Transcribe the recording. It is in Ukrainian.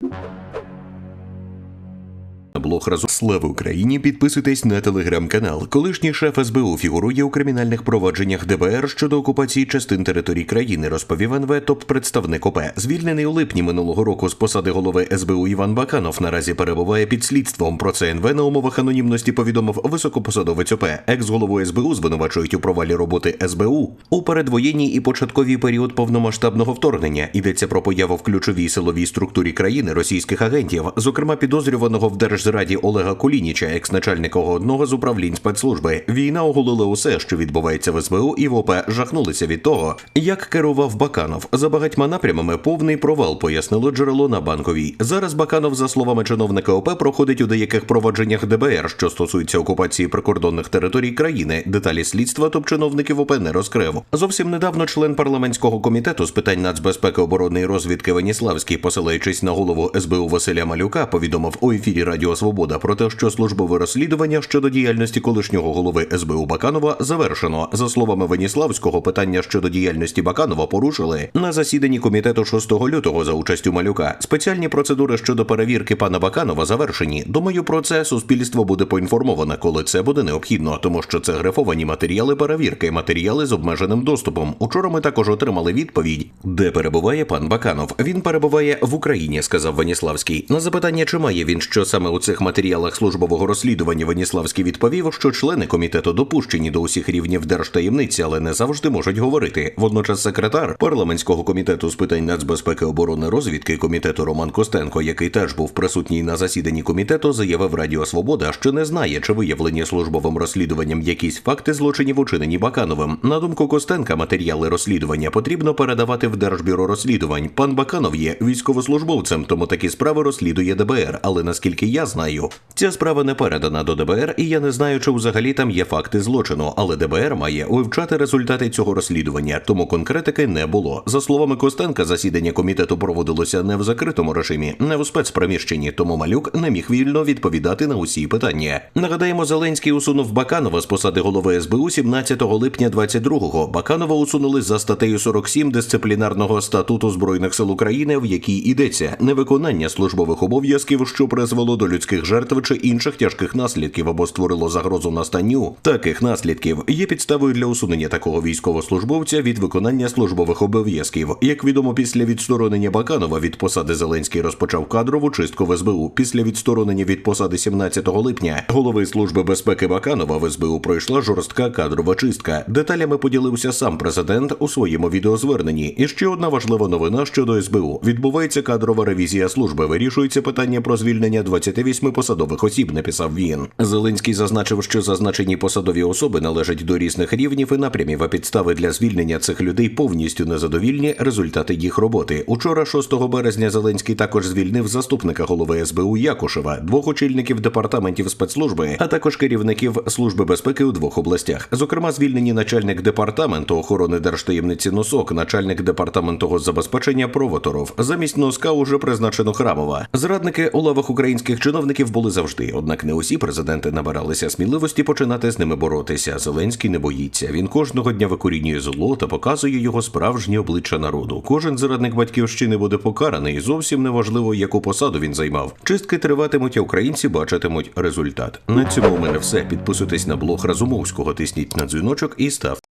you Блог разом Слава Україні. Підписуйтесь на телеграм-канал. Колишній шеф СБУ фігурує у кримінальних провадженнях ДБР щодо окупації частин території країни. Розповів НВ топ-представник ОП. Звільнений у липні минулого року з посади голови СБУ Іван Баканов наразі перебуває під слідством. Про це НВ на умовах анонімності повідомив високопосадовець ОП. Екс-голову СБУ звинувачують у провалі роботи СБУ у передвоєнній і початковій період повномасштабного вторгнення. Йдеться про появу в ключовій силовій структурі країни російських агентів, зокрема підозрюваного в Держзраді Олега Кулініча, екс-начальника одного з управлінь спецслужби. Війна оголила усе, що відбувається в СБУ, і в ОП жахнулися від того, як керував Баканов. За багатьма напрямами повний провал, пояснило джерело на банковій. Зараз Баканов, за словами чиновника ОП, проходить у деяких провадженнях ДБР, що стосується окупації прикордонних територій країни. Деталі слідства топ-чиновників ОП не розкрив. Зовсім недавно член парламентського комітету з питань нацбезпеки, оборони і розвідки Веніславський, посилаючись на голову СБУ Василя Малюка, повідомив у ефірі Радіо Свобода про те, що службове розслідування щодо діяльності колишнього голови СБУ Баканова завершено. За словами Веніславського, питання щодо діяльності Баканова порушили на засіданні комітету 6 лютого за участю Малюка. Спеціальні процедури щодо перевірки пана Баканова завершені. Думаю, про це суспільство буде поінформоване, коли це буде необхідно, тому що це грифовані матеріали перевірки, матеріали з обмеженим доступом. Учора ми також отримали відповідь, де перебуває пан Баканов. Він перебуває в Україні, сказав Веніславський. На запитання, чи має він що саме у цих матеріалах службового розслідування, Веніславський відповів, що члени комітету допущені до усіх рівнів держтаємниці, але не завжди можуть говорити. Водночас секретар парламентського комітету з питань нацбезпеки, оборони розвідки комітету Роман Костенко, який теж був присутній на засіданні комітету, заявив Радіо Свобода, що не знає, чи виявлені службовим розслідуванням якісь факти злочинів учинені Бакановим. На думку Костенка, матеріали розслідування потрібно передавати в Держбюро розслідувань. Пан Баканов є військовослужбовцем, тому такі справи розслідує ДБР. Але наскільки я знаю, ця справа не передана до ДБР, і я не знаю, чи взагалі там є факти злочину. Але ДБР має вивчати результати цього розслідування, тому конкретики не було. За словами Костенка, засідання комітету проводилося не в закритому режимі, не у спецприміщенні, тому малюк не міг вільно відповідати на усі питання. Нагадаємо, Зеленський усунув Баканова з посади голови СБУ 17 липня 22-го. Баканова усунули за статтею 47 дисциплінарного статуту збройних сил України, в якій йдеться невиконання службових обов'язків, що призвело до людських жертв чи інших тяжких наслідків або створило загрозу настанню таких наслідків. Є підставою для усунення такого військовослужбовця від виконання службових обов'язків. Як відомо, після відсторонення Баканова від посади Зеленський розпочав кадрову чистку в СБУ. Після відсторонення від посади 17 липня голови служби безпеки Баканова в СБУ пройшла жорстка кадрова чистка. Деталями поділився сам президент у своєму відеозверненні. І ще одна важлива новина щодо СБУ. Відбувається кадрова ревізія служби. Вирішується питання про звільнення 28 посадових осіб. Написав він. Зеленський зазначив, що зазначені посадові особи належать до різних рівнів і напрямів. А підстави для звільнення цих людей повністю незадовільні результати їх роботи. Учора, 6 березня, Зеленський також звільнив заступника голови СБУ Якушева, двох очільників департаментів спецслужби, а також керівників служби безпеки у двох областях. Зокрема, звільнені начальник департаменту охорони держтаємниці Носок, начальник департаменту забезпечення Провоторов. Замість носка уже призначено Храмова. Зрадники у лавах українських чиновників були завжди. Однак не усі президенти набиралися сміливості починати з ними боротися. Зеленський не боїться. Він кожного дня викорінює зло та показує його справжнє обличчя народу. Кожен зрадник батьківщини буде покараний. і Зовсім неважливо, яку посаду він займав. Чистки триватимуть, а українці бачитимуть результат. На цьому у мене все. Підписуйтесь на блог Разумовського, тисніть на дзвіночок і ставте.